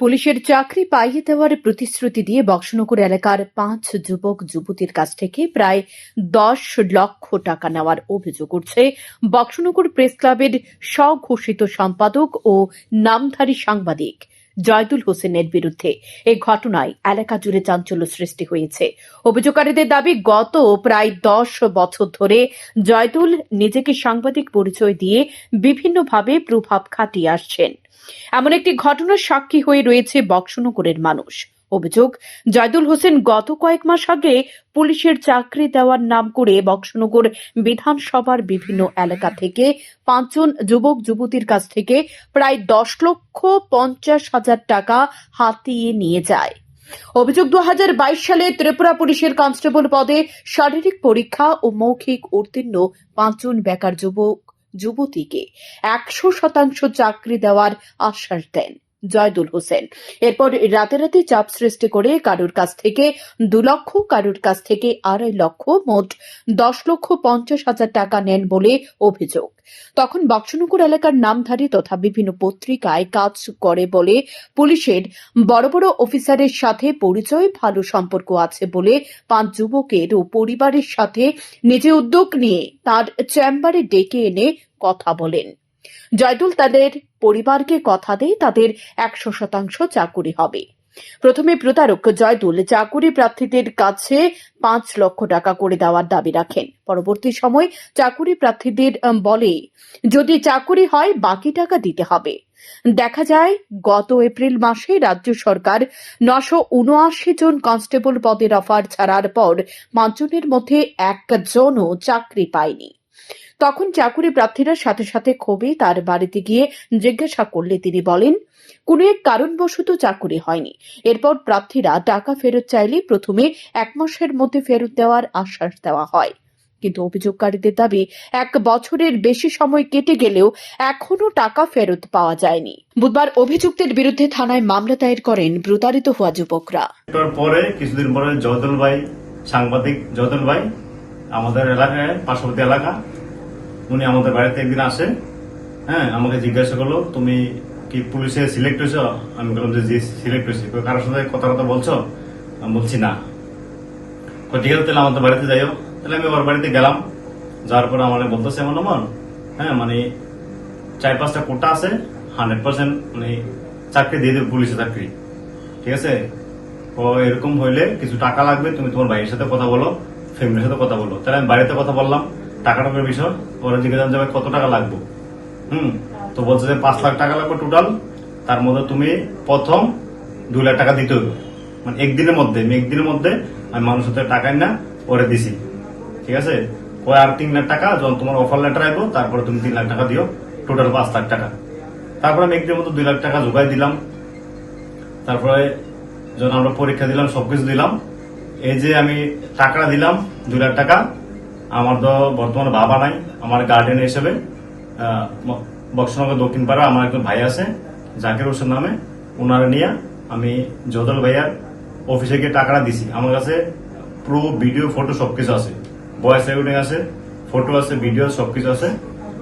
পুলিশের চাকরি পাইয়ে দেওয়ার প্রতিশ্রুতি দিয়ে বক্সনগর এলাকার পাঁচ যুবক, যুবতীর কাছ থেকে প্রায় দশ লক্ষ টাকা নেওয়ার অভিযোগ উঠছে। বক্সনগর প্রেস ক্লাবের স্বঘোষিত সম্পাদক ও নামধারী সাংবাদিক জয়দুল হোসেনের বিরুদ্ধে। এই ঘটনায় এলাকা জুড়ে চাঞ্চল্য সৃষ্টি হয়েছে। অভিযোগকারীদের দাবি, গত প্রায় দশ বছর ধরে জয়দুল নিজেকে সাংবাদিক পরিচয় দিয়ে বিভিন্নভাবে প্রভাব খাটিয়ে আসছেন। এমন একটি ঘটনার সাক্ষী হয়ে রয়েছে বক্সনগরের মানুষ। অভিযোগ, জয়দুল হোসেন গত কয়েক মাস আগে পুলিশের চাকরি দেওয়ার নাম করে বক্সনগর বিধানসভার বিভিন্ন এলাকা থেকে পাঁচজন যুবক, যুবতীর কাছ থেকে প্রায় দশ লক্ষ পঞ্চাশ হাজার টাকা হাতিয়ে নিয়ে যায়। অভিযোগ দু হাজার বাইশ সালে ত্রিপুরা পুলিশের কনস্টেবল পদে শারীরিক পরীক্ষা ও মৌখিক উত্তীর্ণ পাঁচজন বেকার যুবক, যুবতীকে একশো শতাংশ চাকরি দেওয়ার আশ্বাস দেন। জয়দুল হোসেন। এরপর রাতারাতি চাপ সৃষ্টি করে কারুর কাছ থেকে দু লক্ষ, কারুর কাছ থেকে আড়াই লক্ষ, মোট দশ লক্ষ পঞ্চাশ হাজার টাকা নেন বলে অভিযোগ। তখন বক্সনগর এলাকার নামধারী তথা বিভিন্ন পত্রিকায় কাজ করে বলে পুলিশের বড় বড় অফিসারের সাথে পরিচয়, ভালো সম্পর্ক আছে বলে পাঁচ যুবকের ও পরিবারের সাথে নিজে উদ্যোগ নিয়ে তার চেম্বারে ডেকে এনে কথা বলেন। জয়দুল তাদের পরিবারকে কথা দেয়, তাদের একশো শতাংশ চাকুরি হবে। প্রথমে প্রতারক জয়দুল চাকুরি প্রার্থীদের কাছে পাঁচ লক্ষ টাকা করে দেওয়ার দাবি রাখেন। পরবর্তী সময় চাকুরি প্রার্থীদের বলে, যদি চাকুরি হয়, বাকি টাকা দিতে হবে। দেখা যায়, গত এপ্রিল মাসে রাজ্য সরকার নশো উনআশি জন কনস্টেবল পদের অফার ছাড়ার পর পাঁচজনের মধ্যে একজনও চাকরি পায়নি। তখন চাকুরি প্রার্থীরা সাথে সাথে ক্ষোভে তার বাড়িতে গিয়ে জিজ্ঞাসা করলে তিনি বলেন, কোনো এক কারণবশত চাকুরি হয়নি। এরপর প্রার্থীরা টাকা ফেরত চাইলে প্রথমে এক মাসের মধ্যে ফেরত দেওয়ার আশ্বাস দেওয়া হয়। কিন্তু অভিযোগকারীদের দাবি, এক বছরের বেশি সময় কেটে গেলেও এখনও টাকা ফেরত পাওয়া যায়নি। বুধবার অভিযুক্তের বিরুদ্ধে থানায় মামলা দায়ের করেন প্রতারিত হওয়া যুবকরা। পরে কিছুদিন পরে জয়দুল ভাই, সাংবাদিক জয়দুল ভাই, আমাদের এলাকায়, পার্শ্ববর্তী এলাকা উনি আমাদের বাড়িতে একদিন আসে। হ্যাঁ আমাকে জিজ্ঞাসা করল, তুমি কি পুলিশে সিলেক্ট হয়েছো? আমি বললাম যে, জি সিলেক্ট হয়েছি। কারোর সাথে কথা কথা বলছো? আমি বলছি, না। ঠিক আছে, তাহলে আমাদের বাড়িতে যাইও। তাহলে আমি ওর বাড়িতে গেলাম। যাওয়ার পর আমার বলতেছে এমন এমন। হ্যাঁ মানে চার পাঁচটা কোটা আছে হান্ড্রেড পার্সেন্ট মানে চাকরি দিয়ে দেবে পুলিশে চাকরি। ঠিক আছে? ও এরকম হইলে কিছু টাকা লাগবে, তুমি তোমার ভাইয়ের সাথে কথা বলো ফ্যামিলির সাথে কথা বলো। তাহলে আমি বাড়িতে কথা বললাম। টাকা টাকার বিষয় ওরা জিজ্ঞাসা যাবে, কত টাকা লাগবে? হুম? তো বলছে যে পাঁচ লাখ টাকা লাগবে টোটাল তার মধ্যে তুমি প্রথম দুই লাখ টাকা দিতে হবে মানে একদিনের মধ্যে, আমি একদিনের মধ্যে আমি মানুষের সাথে টাকা না ওরে দিছি। ঠিক আছে? ওই আর তিন লাখ টাকা, যখন তোমার অফার লেটার আসব তারপরে তুমি তিন লাখ টাকা দিও। টোটাল পাঁচ লাখ টাকা। তারপরে আমি একদিনের মধ্যে দুই লাখ টাকা জোগাই দিলাম। তারপরে যখন আমরা পরীক্ষা দিলাম, সবকিছু দিলাম। এই যে আমি টাকা দিলাম, দুই লাখ টাকা আমার তো বর্তমানে বাবা নাই আমার গার্ডেন হিসেবে বক্সনগর দক্ষিণ পাড়া আমার একজন ভাই আছে জাকির হোসেন নামে ওনারা নিয়ে আমি জদল ভাইয়ার অফিসে গিয়ে টাকাটা দিছি। আমার কাছে প্রো ভিডিও ফটো সবকিছু আছে। ভয়েস রেকর্ডিং আছে ফটো আছে ভিডিও সবকিছু আছে।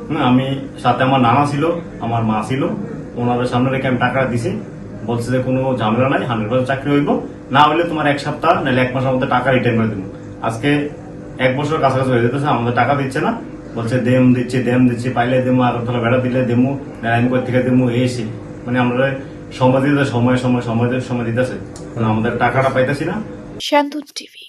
হুম, আমি সাথে আমার নানা ছিল আমার মা ছিল ওনাদের সামনে রেখে আমি টাকাটা দিছি। বলছে যে কোনো ঝামেলা নাই হান্ড্রেড পার্সেন্ট চাকরি হইব। না হলে তোমার এক সপ্তাহ নাহলে এক মাসের মধ্যে টাকা রিটার্ন করে দেবো। আজকে এক বছর কাছাকাছি হয়ে যেতেছে আমাদের টাকা দিচ্ছে না। বলছে, দেম দিচ্ছি দেম দিচ্ছি, পাইলে দেবো আগরতলা বেড়া দিলে লাইন করে থেকে দেবো এসে। মানে আমরা সময় দিতে সময় সময় সময় সময় দিতেছে। আমাদের টাকাটা পাইতেছি না। শান্তন টিভি।